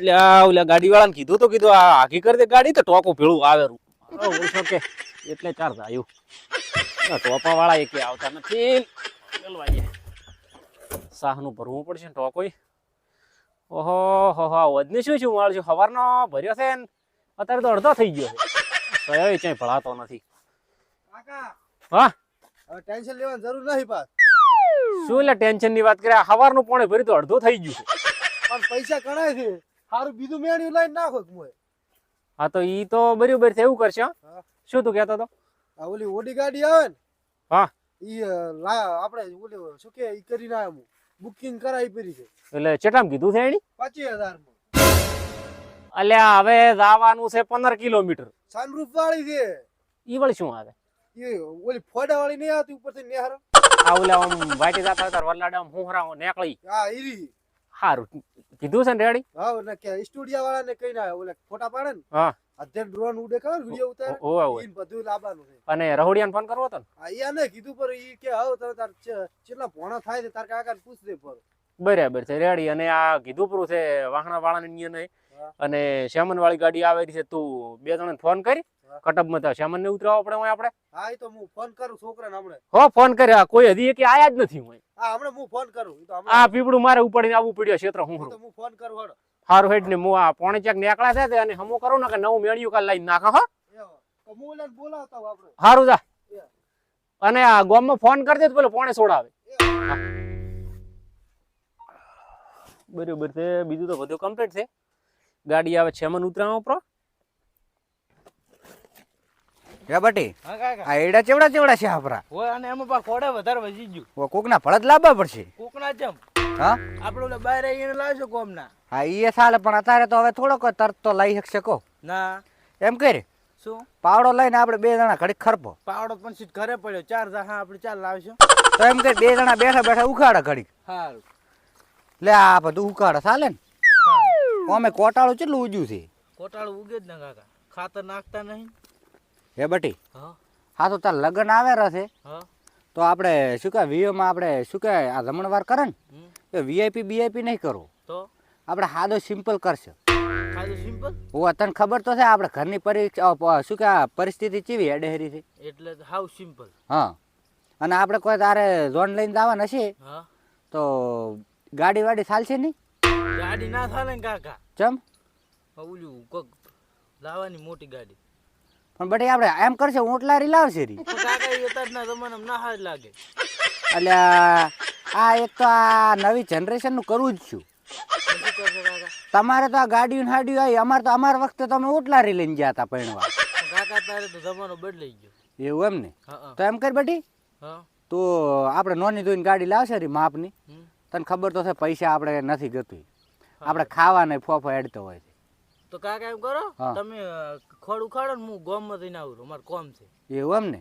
લ્યા ઓલા ગાડી વાળાને કીધું તો કીધું આ આખી કરી દે ગાડી તો ટોકો ભેળું આવે કે એટલે ચાર આવ્યું ટોપા વાળા એ કે આવતા નથી. સાહનું ભરવું પડશે ને ટોકોય ઓહો હો હો વધને શું શું માળ છું સવારનો ભર્યો છે ને અત્યારે તો અડધો થઈ ગયો છે. સયો ક્યાંય ભળાતો નથી. હા? હવે ટેન્શન લેવાની જરૂર નથી પાસ. શું એટલે ટેન્શનની વાત કરે? સવારનું પોણે ભર્યું તો અડધો થઈ ગયું છે. પણ પૈસા ઘણા છે. સારું બીજું મેળ્યું લઈને નાખો મોય હા તો ઈ તો બરોબર છે એવું કરશે હો. હા. શું તું કહેતો તો આ ઓલી ઓડી ગાડી આવે ને હા. ઈ આપણે ઓલી શું કે ઈ કરીને આવું બુકિંગ કરાવી પડી છે. એટલે ચેટામ કીધું છે એની? પચીસ હજાર અલ્યા હવે જવાનું છે પંદર કિલોમીટર. સનરૂફ વાળી છે. ઈ વળી શું આવે? એ ઓલી ફોડા વાળી નહીં આવતી ઉપરથી નેહર? આ ઓલા આમ વાટી જાતા હતા વરલાડા હું હુંહરા નેકળી. હા ઈરી હારું. કીધું છે ને રેડી? હા ને કે સ્ટુડિયો વાળા ને કઈ ના ઓલા ફોટા પાડે ને? હા. અત્યારે ડ્રોન ઉડે ખબર વિડિયો ઉતારે ઓ ઈને બધું લાવવાનું છે. અને રહોડિયાને ફોન કરવો તો ને? આ ઈ કીધું પર ઈ કે આવ તમે તાર કેટલા ભોણા થાય છે તાર કાકાને પૂછ દે પર બરાબર છે રેડી. અને આ કીધું પૂરું છે વાહણા વાળાને હા. અને શ્યામન વાળી ગાડી આવેલી છે તું બે જણાને ફોન કરી હા. કટબમાં તો શ્યામન ને ઉતરાવવા પડે હોય આપણે? હા એ તો હું ફોન કરું છોકરાને હમણે. હો ફોન કર્યા. કોઈ હજી કે આયા જ નથી હોય હા હમણે હું ફોન કરું. તો આ પીપડું મારે ઉપાડીને આવવું પડ્યો ક્ષેત્ર હું તો હું ફોન કરું હડો. હારું હેડ ને હું આ પોણે ચાક નેકળા છે અને હમો કરું ને કે નવું મેળ્યું કાલ લઈને નાખા હો. હારું જા. અને આ ગોમમાં ફોન કરજે તો પેલો પોણે સોડાવે. બરોબર છે. બીજું તો બધું કમ્પ્લીટ છે. ગાડી આવે છે મન ઉતરાવા ઉપર હે બટી? હા કાકા. આ એડા ચેવડા ચેવડા છે આપરા હોય અને એમાં પા ખોડે વધારે વધી ગયું. ઓ કોકના ફળદ લાવવા પડશે. કોકના જેમ. હા? આપણે બહાર આવીને લાવશો કોમના હા એ સાલે પણ અત્યારે તો હવે થોડોક તરત તો લઈ શકશે કો ના. એમ કરી શું? પાવડો લઈને આપણે બે જણા ઘડી ખરપો. પાવડો પણ સીટ ઘરે પડ્યો. ચાર હા આપણે ચાર લાવશું. તો એમ કે બે જણા બેઠા બેઠા ઉખાડે ઘડી સારું લે આ બધું ઉખાડે ચાલે ને? અમે કોટાળું કેટલું ઉજ્યું છે? કોટાળું ઉગે જ ને કાકા. ખાતર નાખતા નહીં. હે બટી? હા. હા તો તાર લગ્ન આવે છે. તો આપણે શું કહે વીઓમાં આપણે શું કહે આ જમણવાર કરે ને. એ વીઆઈપી બીઆઈપી નહીં કરવું તો? આપણે હાદો સિમ્પલ કરશે. ઓ તને ખબર તો છે આપણે ઘરની પરીક્ષા શું કે પરિસ્થિતિ ચીવી એડહેરી છે? એટલે હાવ સિમ્પલ હા. અને આપણે કોઈ તારે ઝોન લઈને જવાના છે તો ગાડી વાડી ચાલશે નહીં? ગાડી ના ચાલે કાકા. ચમ? ઓલું કોક લાવવાની મોટી ગાડી. પણ બટ આપણે એમ કરશે ઓટલારી લાવશે રી. અત્યારના જમાનામાં ના લાગે. એટલે આ એક તો આ નવી જનરેશનનું કરવું જ છું. તમારે તો આ ગાડીઓ હાડીઓ આવી અમારે તો અમારા વખતે તમે ઓટલારી લઈને ગયા હતા પૈણવા કાકા તારે તો જમાનો બદલાઈ ગયો. એવું એમ ને? તો એમ કર બટી તો આપણે નોની ધોઈને ગાડી લાવશે રી માપની. તને ખબર તો છે પૈસા આપણે નથી ગતું. આપણે ખાવાને ફોફો એડતો હોય છે. તો કાકા એમ કરો તમે ખોડ ઉખાડો ને હું ગોમમાં જઈને આવું મારે કોમ છે. એવું એમ ને?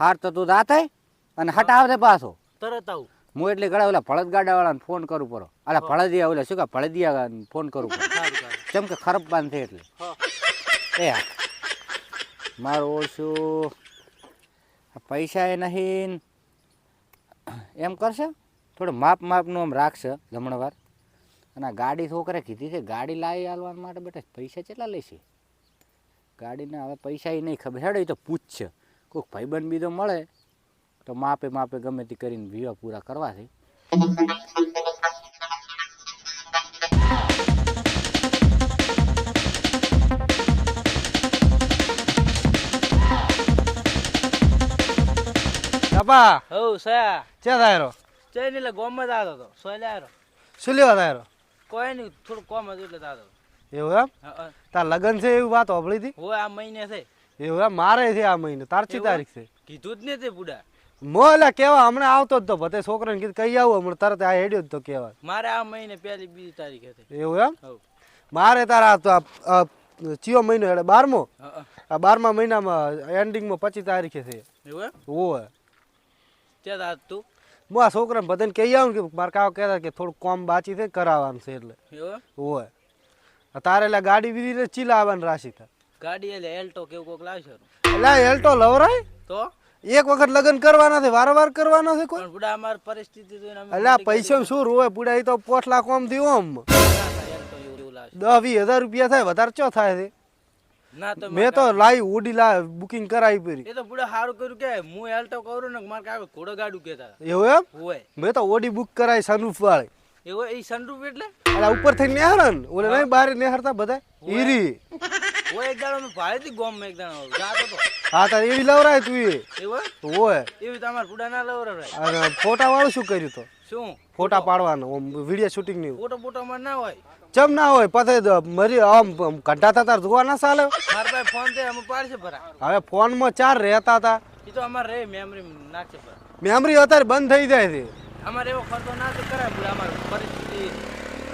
હાર તો તું દાતાય અને હટાવ દે પાછો. તરત આવું. હું એટલે ગળા ઓલા ફળદ ગાડા વાળાને ફોન કરું પડો અલા ફળદિયા ઓલા શું કે ફળદિયા ફોન કરું પડો કેમ કે ખરાબ પાન છે એટલે. એ મારો મારું ઓછું પૈસા એ નહીં એમ કરશે? થોડું માપ માપનું આમ રાખશે જમણવાર. અને આ ગાડી છોકરે કીધી છે ગાડી લાવી આલવા માટે બેટા પૈસા કેટલા લેશે? ગાડીના હવે પૈસા એ નહીં ખબર. હેડે એ તો પૂછશે. કોઈક ભાઈબંધ બીજો મળે તો માપે માપે ગમે તે કરીને વિવાહ પૂરા કરવા છે. બાપા હવ સયા. ચે થાયરો? ચઈ એટલે ગોમમાં જ આવતો હતો સોય આવ્યો શું લેવા તાયરો કોઈ નહીં થોડું કોમ હતું એટલે દાદો એવું એમ. તાર લગન છે એવી વાત હોભળી હતી? હોય આ મહિને છે. એવું એમ? મારે છે આ મહિને. તાર ચી તારીખ છે. કીધું જ નથી બુડા. મો એટલે કેવા હમણાં આવતો જ તો. ભતે છોકરાને કીધું કઈ આવું હમણાં તરત આ હેડ્યો જ તો કેવા. મારે આ મહિને પહેલી બીજી તારીખે હતી. એવું એમ? મારે તારા તો ચિયો મહિનો એટલે બારમો. આ બારમા મહિનામાં એન્ડિંગમાં પચીસ તારીખે છે. એવું એમ? હોય ત્યાં તું? હું આ છોકરાને બધાને કહી આવું કે મારા કાકા કહેતા કે થોડું કોમ બાચી છે કરાવવાનું છે એટલે. એવું એમ? ઓવે આ તારે એટલે ગાડી બીજી ચીલા આવવાની રાશિ થાય ગાડી એટલે એલ્ટો કેવું કોક લાવશે એટલે આ એલ્ટો લવરાય? તો? એક વખત લગ્ન કરવાના છે વારંવાર કરવાના છે કોઈ? પણ બુડા અમારી પરિસ્થિતિ જોઈને અમે એટલે આ મોટી પૈસા શું રોવે? પૂડા એ તો પોટલા કોમથી ઓમ. ગાડી ના થાય, એલ્ટો લાવશે. દસ વીસ હજાર રૂપિયા થાય વધારે ચો થાય છે? ના તો મેં તો લાવી ઉડી લા બુકિંગ કરાવી પરી. એ તો બુડા સારું કર્યું કે હું એલ્ટો કરું ને મારે કાકા ઘોડો ગાડું કેતા એવું એમ? હોય. મેં તો ઓડી બુક કરાવી સનરૂફ વાળી. એવો એ સનરૂફ એટલે? અલા ઉપર થઈ નેહરન ઓલે નહીં બારે નેહરતા બધા ઈરી. ઓ એક દાડો મેં ભાડે થી ગોમમાં એક દાડો જાતો તો. હા તાર એવી લવરાય તું એ એવું હોય. એવી તમાર બુડા ના લવરાય. અને ફોટા વાળું શું કર્યું તો? શું? ફોટા પાડવાનો વિડિયો શૂટિંગની ફોટો ફોટો માં ના હોય. ચમ ના હોય પછી મરી આમ કંટાતા તાર જોવા ના ચાલે. મારા ભાઈ ફોન છે અમે પાડશે ભરા. હવે ફોનમાં ચાર રહેતા હતા. એ તો અમાર રે મેમરી નાખશે ભરા. મેમરી અત્યારે બંધ થઈ જાય છે. અમારે એવો ખર્ચો ના તો કરાય ભૂલા અમાર પરિસ્થિતિ.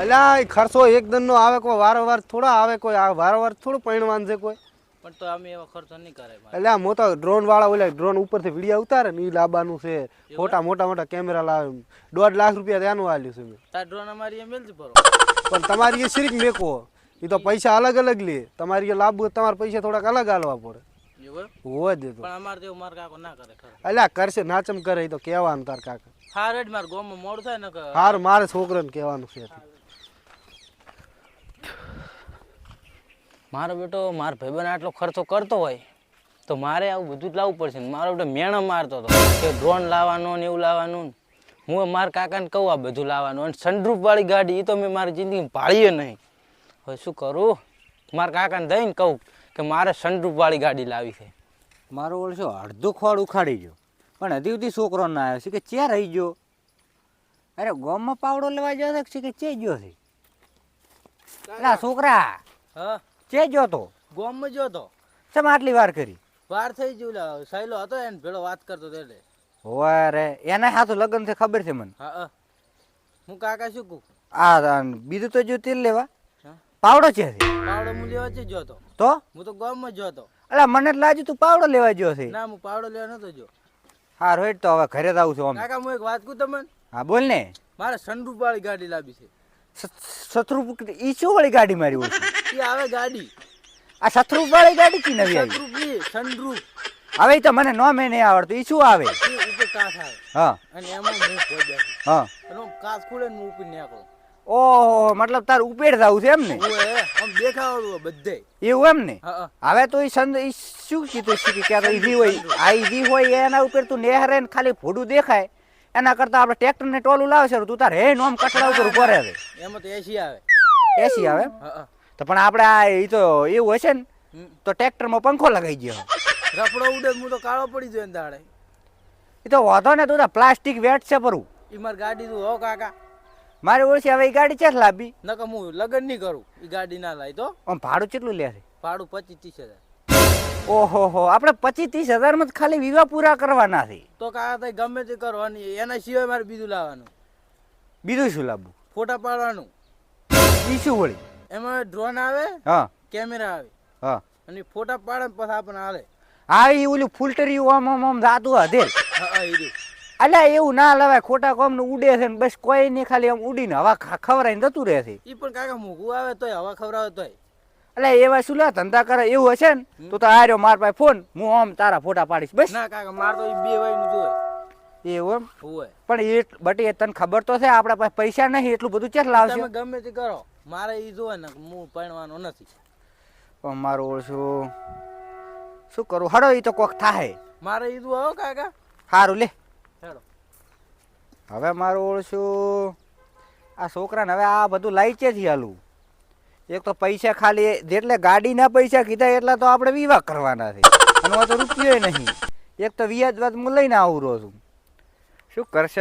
અલ્યા ખર્ચો ખર્ચો એકદમ નો આવે કોઈ વારંવાર થોડા આવે કોઈ આ વારંવાર થોડું પરિણવાન છે કોઈ. પણ તો અમે એવો ખર્ચો નહીં કરાય એટલે હું તો ડ્રોન વાળા ઓલા ડ્રોન ઉપરથી વીડિયો ઉતારે ને એ લાવવાનું છે. ફોટા મોટા મોટા કેમેરા લાવે. દોઢ લાખ રૂપિયા ત્યાંનું આલ્યું છે મેં. તાર ડ્રોન અમારી એ મેલજી ભરો. પણ તમારી એ શરીક મેકો એ તો પૈસા અલગ અલગ લે. તમારી એ લાભ તમારા પૈસા થોડાક અલગ આલવા પડે. હોવા દે તો. અમારે તો એવું કાકો ના કરે અલ્યા કરશે નાચમ કરે એ તો કહેવાનું તાર કાકા. હાર રેડ મારે ગોમાં મોડ થાય ને હાર મારે છોકરાને કહેવાનું છે. મારો બેટો મારો ભાઈબંધ આટલો ખર્ચો કરતો હોય તો મારે આવું બધું જ લાવવું પડશે ને. મારો બેટો મેણો મારતો હતો. કે ડ્રોન લાવવાનો ને એવું લાવવાનું ને. હું મારા કાકાને કહું આ બધું લાવવાનું. અને સનરૂફવાળી ગાડી એ તો મેં મારી જિંદગીમાં પાળીએ નહીં. હવે શું કરું? મારા કાકાને દઈને કહું કે મારે સનરૂફવાળી ગાડી લાવી છે. મારો ઓળશો અડધું ખોળ ઉખાડી ગયો. પણ હજી સુધી છોકરો ના આવ્યો. છે કે ચે રહી ગયો? અરે ગોમમાં પાવડો લેવા ગયો છે કે ચે ગયો છે? અલા છોકરા હા? ચે ગયો તો? ગોમમાં ગયો તો? ચમ આટલી વાર કરી? વાર થઈ ગયું લા સહેલો હતો એને ભેળો વાત કરતો એટલે. હોવે રે એના હાથું લગ્ન છે ખબર છે મને? હા કાકા શું કહું? આ બીજું તો જો તેલ લેવા. પાવડો છે છે પાવડો હું લેવા જ જોતો. તો? હું તો ગોમમાં જ જોતો. અલા મને લાજુ લાગ્યું તું પાવડો લેવા ગયો છે. ના હું પાવડો લેવા નતો જો હા રોઈટ તો હવે ઘરે જ આવું છું કાકા હું એક વાત કહું તમને? હા બોલ ને. મારે સનરૂફ વાળી ગાડી લાવી છે. સતરૂપ ઈ શું વાળી ગાડી મારી હોય એ આવે ગાડી. આ સતરૂપ વાળી ગાડી કી નવી આવી? સનરૂફ હવે તો મને નો મેં નહીં આવડતું. ઈ શું આવે? એ કાચ આવે. હા. અને એમાં હું ખોઈ બેઠું હા. અને કાચ ખુલે ને ઉપર નીકળું. ઓહો મતલબ તાર ઉપેડ થવું છે એમ ને? હું એ આમ દેખાવાનું બધે. એવું એમ ને? હવે તો ઈ સંદ ઈ શું કીધું છે કે ક્યારે તો હોય આ ઈજી હોય એના ઉપર તું નેહરે ને ખાલી ફોડું દેખાય એના કરતા આપણે ટ્રેક્ટર ને ટોલું છે તું તાર હે નોમ કચડા ઉપર ઊભો રહે એમાં તો એસી આવે. એસી આવે તો પણ આપણે આ ઈ તો એવું હશે ને. તો ટ્રેક્ટરમાં પંખો લગાઈ ગયો રફડો ઉડે હું તો કાળો પડી જાય દાડે એ તો વાંધો ને તું પ્લાસ્ટિક વેટ છે પરું એ મારી ગાડી તું હો કાકા. મારે ઓળખી હવે એ ગાડી છે લાવી? નકર હું લગ્ન નહીં કરું એ ગાડી ના લાવી તો. આમ ભાડું કેટલું લે છે? ભાડું પચીસ ત્રીસ હજાર. ઓહો હો આપણે પચીસ ત્રીસ હજારમાં જ ખાલી વિવાહ પૂરા કરવાના છે. તો કાકા તઈ ગમે તે કરવાની એના સિવાય મારે બીજું લાવવાનું. બીજું શું લાવવું? ફોટા પાડવાનું. ઈ શું વળી? એમાં ડ્રોન આવે હા. કેમેરા આવે. હા. અને ફોટા પાડે પછી આપણને હાલે. હા એ ઓલું ફૂલટરી આમ આમ આમ જાતું હધેલ હા હા એ રહ્યું. અલ્યા એવું ના લવાય ખોટા કોમ ઉડે છે ને બસ કોઈ નહીં ખાલી આમ ઉડીને હવા ખવરાઈને જતું રહે છે. ઈ પણ કાકા મૂકવું આવે તોય હવા ખવડાવે તોય. એટલે એવા શું લે ધંધા કરે એવું હશે ને તો તો આર્યો માર પાસે ફોન હું આમ તારા ફોટા પાડીશ બસ. ના કાકા માર તો બે વાયનું જોય એવું એમ? હોય. પણ એ બટ એ તને ખબર તો છે આપણા પાસે પૈસા નહીં એટલું બધું ચેટ લાવશે? તમે ગમે તે કરો મારે ઈ જોવે ને હું પરણવાનો નથી. પણ મારું ઓળશું શું કરું? હડો એ તો કોક થાય મારે ઈ જોવે હો કાકા. સારું લે. હવે મારું ઓળશું. આ છોકરાને હવે આ બધું લાઈચે છે જ હાલું. એક તો પૈસા ખાલી જેટલે ગાડીના પૈસા કીધા એટલા તો આપણે વિવાહ કરવાના છે. અને તો રૂપિયો નહીં. એક તો વ્યાજ વાત હું લઈને આવું રહ્યો છું. શું કરશે?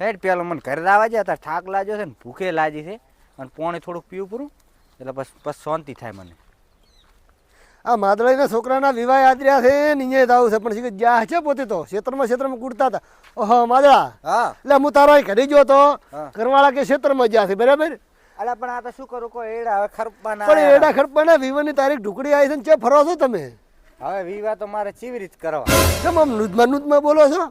હેડ પેલો મને ઘરે લાવવા જાય તાર થાક લાગ્યો છે ને ભૂખે લાગી છે. અને પોણી થોડુંક પીવું પૂરું. એટલે બસ બસ શાંતિ થાય મને. આ માદળાઈના છોકરાના વિવાહ આદર્યા છે નીચે જ આવું છે. પણ શીખે જ્યાં છે પોતે તો. ક્ષેત્રમાં ક્ષેત્રમાં કૂટતા હતા. ઓહો માદળા. હા. એટલે હું તારો કરી ઘરે ગયો તો કરવાળા કે ક્ષેત્રમાં જ્યાં છે બરાબર? અલા પણ આ તો શું કરું? કોઈ એડા હવે ખરપાના પણ એડા ખરપાના વિવાહની તારીખ ઢુકડી આવી છે ને ચે ફરો છો તમે? હવે વિવાહ તો મારે ચીવી રીત કરવા? કેમ આમ નુદમાં નુદમાં બોલો છો?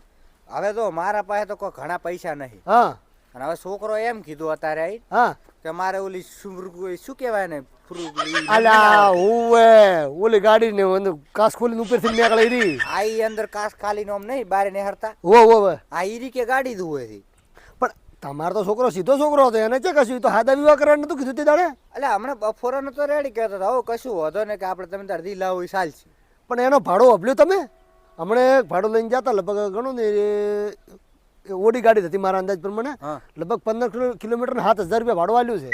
હવે તો મારા પાસે તો કોઈ ઘણા પૈસા નહીં. હા. અને હવે છોકરો એમ કીધું અત્યારે આઈ હા. કે મારે ઓલી શું શું કહેવાય ને અલા ઓવે ઓલી ગાડી ને અંદર કાસ ખોલીને ઉપરથી નીકળી રહી આ ઈ અંદર કાસ ખાલી નો નહીં બારે નિહરતા. ઓ ઓ ઓ. આ ઈરી કે ગાડી દુવે છે. પણ તમારો તો છોકરો સીધો છોકરો હતો એને ચે કશું તો હાદા વિવાહ કરવાનું નતું કીધું તે દાડે? એટલે હમણાં બફોરાનો તો રેડી કહેતો હતો કશું વાંધો ને કે આપણે તમે તાર દી લાવો ચાલશે પણ એનો ભાડો અભલ્યો તમે? હમણે ભાડો લઈને જતા લગભગ ઘણું ને ઓડી ગાડી હતી મારા અંદાજ પ્રમાણે. લગભગ પંદર કિલોમીટર સાત હજાર રૂપિયા ભાડું છે.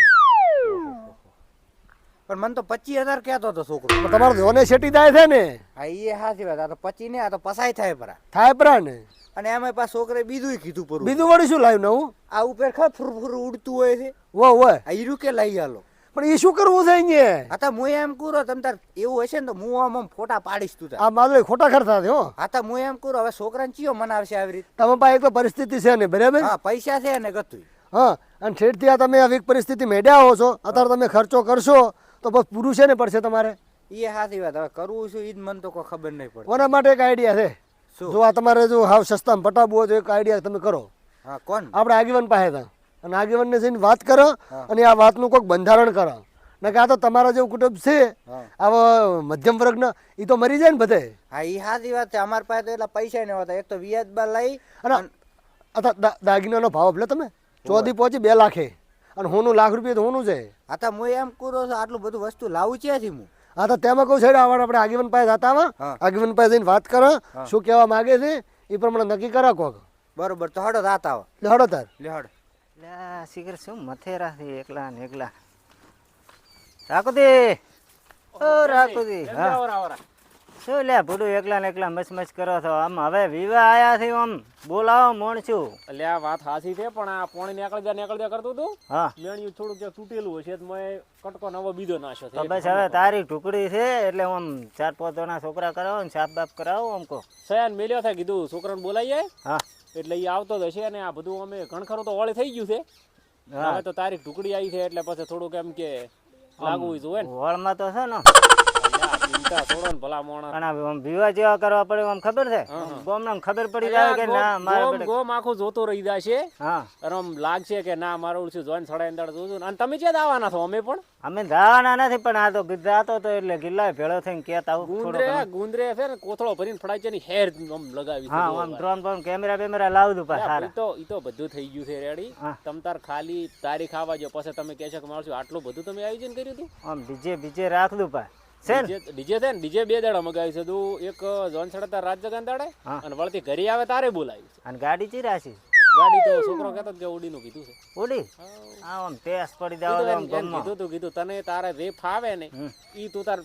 પણ મને તો પચીસ હજાર કહેતો હતો છોકરો. તમારો ધોને શેટી થાય છે ને. હા એ સાચી વાત. આ તો પચી ને આ તો પસાય થાય પરા. થાય પરા ને. અને એમાં પાછા છોકરે બીજું કીધું પૂરું. બીજું વળી શું લાવ્યું નવું? આ ઉપર ખા ફૂર ફૂર ઉડતું હોય છે. વો વો આ ઈરું કે લઈ આલો પણ એ શું કરવું છે અહીંયા? આ હું એમ કુરો તમ તાર એવું હશે ને તો હું આમ આમ ફોટા પાડીશ તું તાર. આ માદરે ખોટા ખર્ચા છે હો. આ તો હું એમ કુરો હવે છોકરાને ચિયો મનાવશે આવી રીતે? તમે પાસે એક તો પરિસ્થિતિ છે ને બરાબર? હા પૈસા છે ને ગતું હા અને છેડથી આ તમે આવી પરિસ્થિતિ મેળ્યા હો છો અત્યારે તમે ખર્ચો કરશો તો બસ પૂરું છે ને પડશે તમારે? એ સાચી વાત હવે કરવું શું એ જ મને તો કોઈ ખબર નહીં પડે કોના માટે એક આઈડિયા છે? જો આ તમારે જો હાવ સસ્તામાં પટાવવું હોય તો એક આઈડિયા તમે કરો. હા કોણ? આપણે આગેવાન પાસે હતા. અને આગેવાનને જઈને વાત કરો અને આ વાતનું કોઈક બંધારણ કરો. ને કે આ તો તમારા જેવું કુટુંબ છે. આવો મધ્યમ મધ્યમ વર્ગના એ તો મરી જાય ને બધે. હા એ સાચી વાત છે. અમારા પાસે તો એટલા પૈસા નહીં હોતા એક તો વ્યાજ બાર લઈ અને દાગીનાનો ભાવ આપલે તમે? ચોથી પહોંચી બે લાખે. અને હોનું લાખ રૂપિયા તો હોનું છે. હા તો હું એમ કરું છું આટલું બધું વસ્તુ લાવું ક્યાંથી હું હા તો તેમાં કહું છે આવડ આપણે આગેવાન પાસે જતા આવા. આગેવાન પાસે જઈને વાત કરો. શું કહેવા માંગે છે એ પ્રમાણે નક્કી કરા કોક. બરોબર તો હડો રાત આવો. હડો તાર. લે શીખર શું મથેરા છે એકલા ને એકલા. રાખુદી ઓ રાખુદી હા. શું લે ભૂડું એકલા ને એકલા મચ મચ કરો છો? આમ હવે વિવાહ આયા છે આમ બોલાવો મોણ છું. એટલે આ વાત સાચી છે પણ આ પોણી નીકળી જા નીકળી જા કરતું તું. હા. મેણિયું થોડુંક ક્યાંક તૂટેલું હશે તો મેં કટકો નવો બીજો નાખ્યો છે. બસ હવે તારી ટુકડી છે એટલે આમ ચાર પાંચ જણા છોકરા કરાવો ને સાફ બાફ કરાવો આમ કો સયાન મેલ્યો થાય કીધું છોકરાને બોલાવીએ? હા. એટલે એ આવતો જ હશે અને આ બધું અમે ઘણખરું તો ઓળી થઈ ગયું છે. હવે તો તારીખ ટુકડી આવી છે એટલે પછી થોડુંક એમ કે લાગવું જોઈએ ને. વળમાં તો છે ને. ચિંતા છોડો ને ભલા મોણા પણ આમ વિવાહ જેવા કરવા પડે આમ ખબર છે? ગોમને ખબર પડી જાય કે ના મારે ગોમ ગોમ આખું જોતો રહી જશે. હા. અને આમ લાગશે કે ના મારું ઓળશું જોઈને સડાઈ અંદર જોજો અને તમે ક્યાં દાવાના છો? અમે પણ? અમે જવાના નથી પણ આ તો જાતો તો એટલે ગિલ્લા ભેળો થઈને કેતા ગુંદરે ગુંદરે છે ને કોથળો ભરીને ફડાઈ છે ને હેર આમ લગાવી હા આમ ડ્રોન બોન કેમેરા બેમેરા લાવ દઉં પાછા સારા તો ઈ તો બધું થઈ ગયું છે રેડી. તમ તાર ખાલી તારીખ આવવા જો પછી તમે કહેશો કે મારું આટલું બધું તમે આયોજન કર્યું હતું? આમ ડીજે બીજે રાખ દઉં પા. ડીજે છે ને? ડીજે બે દાડા મગાવ્યું છે. તું એક જોન સડતા રાત જગાન દાડે. અને વળતી ઘરે આવે તારે બોલાવી છે. અને ગાડી ચી રાશી ગાડી તો છોકરો કહેતો કે ઉડીનું કીધું છે. ઉડી? આમ ટેસ પડી આમ ગમમાં. કીધું તું કીધું તને તારે જે ફાવે ને ઈ તું તાર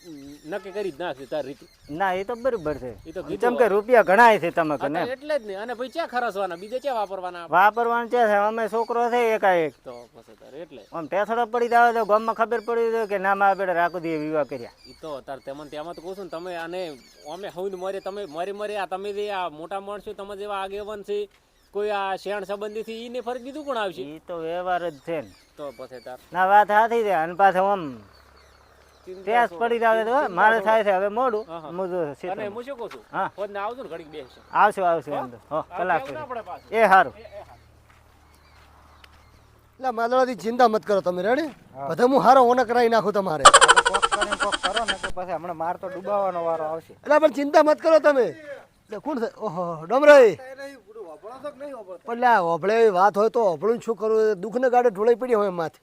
નક્કી કરી જ નાખશે તાર રીતે. ના એ તો બરોબર છે. એ તો જેમ કે રૂપિયા ઘણા છે તમે કને? એટલે જ ને. અને પછી ક્યાં ખરસવાના? બીજે ક્યાં વાપરવાના વાપરવાનું છે અમે છોકરો છે એકાએક. તો પછી તારે એટલે. આમ ટેસડો પડી જાવ તો ગામમાં ખબર પડી જાય કે ના મારા બેટા રાખો દે વિવાહ કર્યા. ઈ તો તાર તેમાં તેમાં તો કહું છું ને તમે અને અમે હવે મરે તમે મરી મરી આ તમે જે આ મોટા માણસો તમે જેવા આગેવાન છે કોઈ આ શેણ સંબંધી થી ઈને ફરક દીધું કોણ આવશે? એ તો વ્યવહાર જ છે ને. તો પછી તાર ના વાત હાથી છે. અને પાછો આમ ટેસ. પડી જાવ તો મારે થાય છે હવે મોડું. હું જો અને હું શું કહું છું? હા. ફોન ને આવજો ને ઘડીક બેસશે આવશે આવશે એમ તો. હો કલાક ના એ સારું એટલે માદળાથી ચિંતા મત કરો તમે રેડી? બધા હું હારો ઓને કરાવી નાખું તમારે. કોક કરીને કોક કરો ને તો પછી હમણાં માર તો ડૂબાવાનો વારો આવશે. એટલે પણ ચિંતા મત કરો તમે. એટલે કોણ થાય ઓહો ડમરાઈ. પણ લે હોભળે વાત હોય તો હોભળું શું કરવું દુઃખને ગાડે ઢોળાઈ પડી હોય માથે.